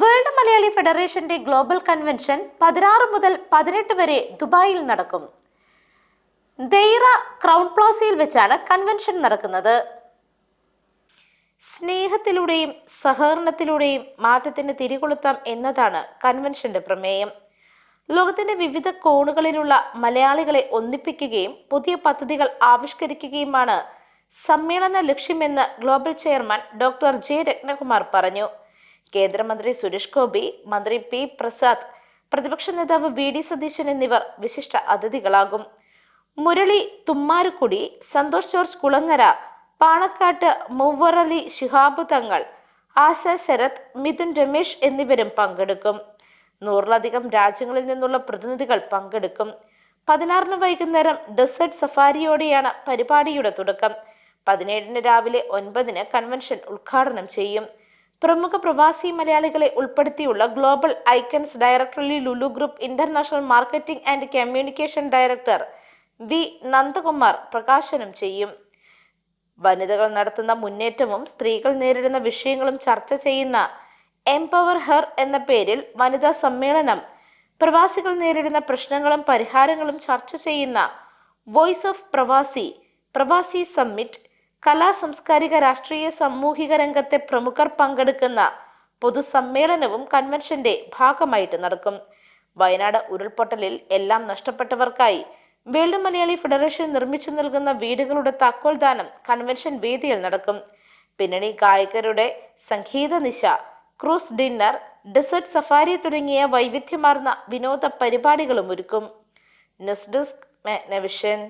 World Malayali ഫെഡറേഷന്റെ global convention പതിനാറ് മുതൽ പതിനെട്ട് വരെ ദുബായിൽ നടക്കും. ദൈറ ക്രൗൺ പ്ലാസയിൽ വെച്ചാണ് കൺവെൻഷൻ നടക്കുന്നത്. സ്നേഹത്തിലൂടെയും സഹകരണത്തിലൂടെയും മാറ്റത്തിന് തിരികൊളുത്താം എന്നതാണ് കൺവെൻഷന്റെ പ്രമേയം. ലോകത്തിന്റെ വിവിധ കോണുകളിലുള്ള മലയാളികളെ ഒന്നിപ്പിക്കുകയും പുതിയ പദ്ധതികൾ ആവിഷ്കരിക്കുകയുമാണ് സമ്മേളന ലക്ഷ്യമെന്ന് global chairman doctor J Ratnakumar പറഞ്ഞു. കേന്ദ്രമന്ത്രി സുരേഷ് ഗോപി മന്ത്രി പി പ്രസാദ് പ്രതിപക്ഷ നേതാവ് വി ഡി സതീശൻ എന്നിവർ വിശിഷ്ട അതിഥികളാകും. മുരളി തുമ്മാരുക്കുടി സന്തോഷ് ജോർജ് കുളങ്ങര പാണക്കാട്ട് മൂവറലി ശിഹാബ് തങ്ങൾ ആശ ശരത് മിഥുൻ രമേശ് എന്നിവരും പങ്കെടുക്കും. നൂറിലധികം രാജ്യങ്ങളിൽ നിന്നുള്ള പ്രതിനിധികൾ പങ്കെടുക്കും. പതിനാറിന് വൈകുന്നേരം ഡെസേർട്ട് സഫാരിയോടെയാണ് പരിപാടിയുടെ തുടക്കം. പതിനേഴിന് രാവിലെ ഒൻപതിന് കൺവെൻഷൻ ഉദ്ഘാടനം ചെയ്യും. പ്രമുഖ പ്രവാസി മലയാളികളെ ഉൾപ്പെടുത്തിയുള്ള global icons ഡയറക്ടറലി Lulu group international marketing and communication director V Nandakumar പ്രകാശനം ചെയ്യും. വനിതകൾ നടത്തുന്ന മുന്നേറ്റവും സ്ത്രീകൾ നേരിടുന്ന വിഷയങ്ങളും ചർച്ച ചെയ്യുന്ന എംപവർ ഹർ എന്ന പേരിൽ വനിതാ സമ്മേളനം പ്രവാസികൾ നേരിടുന്ന പ്രശ്നങ്ങളും പരിഹാരങ്ങളും ചർച്ച ചെയ്യുന്ന വോയിസ് ഓഫ് പ്രവാസി പ്രവാസി സമ്മിറ്റ് കലാ സാംസ്കാരിക രാഷ്ട്രീയ സാമൂഹിക രംഗത്തെ പ്രമുഖർ പങ്കെടുക്കുന്ന പൊതുസമ്മേളനവും കൺവെൻഷന്റെ ഭാഗമായിട്ട് നടക്കും. വയനാട് ഉരുൾപൊട്ടലിൽ എല്ലാം നഷ്ടപ്പെട്ടവർക്കായി വേൾഡ് മലയാളി ഫെഡറേഷൻ നിർമ്മിച്ചു നൽകുന്ന വീടുകളുടെ താക്കോൽ ദാനം കൺവെൻഷൻ വേദിയിൽ നടക്കും. പിന്നണി ഗായകരുടെ സംഗീത നിശ ക്രൂസ് ഡിന്നർ ഡെസേർട്ട് സഫാരി തുടങ്ങിയ വൈവിധ്യമാർന്ന വിനോദ പരിപാടികളും ഒരുക്കും. News desk മെഗ്നവിഷൻ